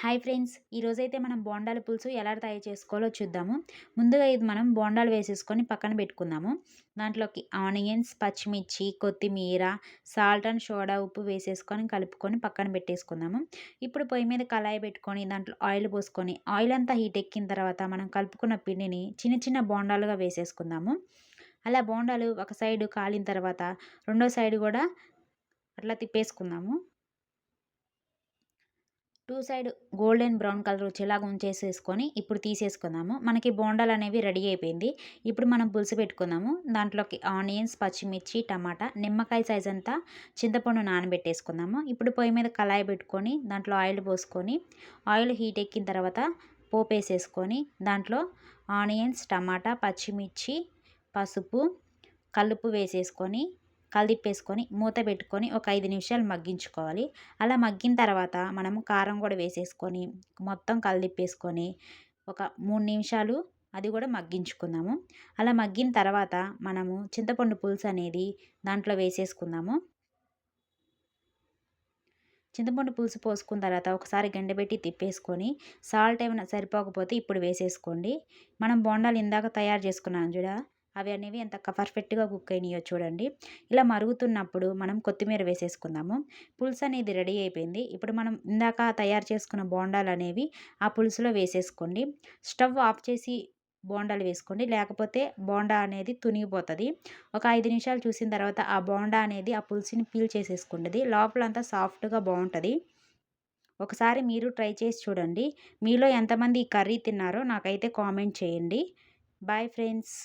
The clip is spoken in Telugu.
హాయ్ ఫ్రెండ్స్ ఈరోజైతే మనం బోండాల పులుసు ఎలా తయారు చేసుకోవాలో చూద్దాము. ముందుగా ఇది మనం బోండాలు వేసేసుకొని పక్కన పెట్టుకుందాము. దాంట్లోకి ఆనియన్స్ పచ్చిమిర్చి కొత్తిమీర సాల్ట్ అండ్ సోడా ఉప్పు వేసేసుకొని కలుపుకొని పక్కన పెట్టేసుకుందాము. ఇప్పుడు పొయ్యి మీద కళాయి పెట్టుకొని దాంట్లో ఆయిల్ పోసుకొని ఆయిల్ అంతా హీట్ ఎక్కిన తర్వాత మనం కలుపుకున్న పిండిని చిన్న చిన్న బోండాలుగా వేసేసుకుందాము. అలా బోండాలు ఒక సైడు కాలిన తర్వాత రెండో సైడ్ కూడా అట్లా తిప్పేసుకుందాము. Two side golden brown colour వచ్చేలాగా ఉంచేసేసుకొని ఇప్పుడు తీసేసుకుందాము. మనకి బోండాలు అనేవి రెడీ అయిపోయింది. ఇప్పుడు మనం పులుసు పెట్టుకుందాము. దాంట్లోకి ఆనియన్స్ పచ్చిమిర్చి టమాటా నిమ్మకాయ సైజ్ అంతా చింతపండు నానబెట్టేసుకుందాము. ఇప్పుడు పొయ్యి మీద కళాయి పెట్టుకొని దాంట్లో ఆయిల్ పోసుకొని ఆయిల్ హీట్ ఎక్కిన తర్వాత పోపు వేసేసుకొని దాంట్లో ఆనియన్స్ టమాటా పచ్చిమిర్చి పసుపు కలుపు వేసేసుకొని కలిదిప్పేసుకొని మూత పెట్టుకొని ఒక ఐదు నిమిషాలు మగ్గించుకోవాలి. అలా మగ్గిన తర్వాత మనం కారం కూడా వేసేసుకొని మొత్తం కలిదిప్పేసుకొని ఒక మూడు నిమిషాలు అది కూడా మగ్గించుకుందాము. అలా మగ్గిన తర్వాత మనము చింతపండు పులుసు అనేది దాంట్లో వేసేసుకుందాము. చింతపండు పులుసు పోసుకున్న తర్వాత ఒకసారి గండబెట్టి తిప్పేసుకొని సాల్ట్ ఏమైనా సరిపోకపోతే ఇప్పుడు వేసేసుకోండి. మనం బొండాలు ఇందాక తయారు చేసుకున్నాం చూడ? అవి అనేవి ఎంత పర్ఫెక్ట్గా కుక్ అయినాయో చూడండి. ఇలా మరుగుతున్నప్పుడు మనం కొత్తిమీర వేసేసుకుందాము. పులుసు అనేది రెడీ అయిపోయింది. ఇప్పుడు మనం ఇందాక తయారు చేసుకున్న బోండాలు అనేవి ఆ పులుసులో వేసేసుకోండి. స్టవ్ ఆఫ్ చేసి బోండాలు వేసుకోండి. లేకపోతే బోండా అనేది తునిగిపోతుంది. ఒక ఐదు నిమిషాలు చూసిన తర్వాత ఆ బోండా అనేది ఆ పులుసుని పీల్ చేసేసుకుంటుంది. లోపలంతా సాఫ్ట్గా బాగుంటుంది. ఒకసారి మీరు ట్రై చేసి చూడండి. మీలో ఎంతమంది ఈ కర్రీ తిన్నారో నాకైతే కామెంట్ చేయండి. Bye friends.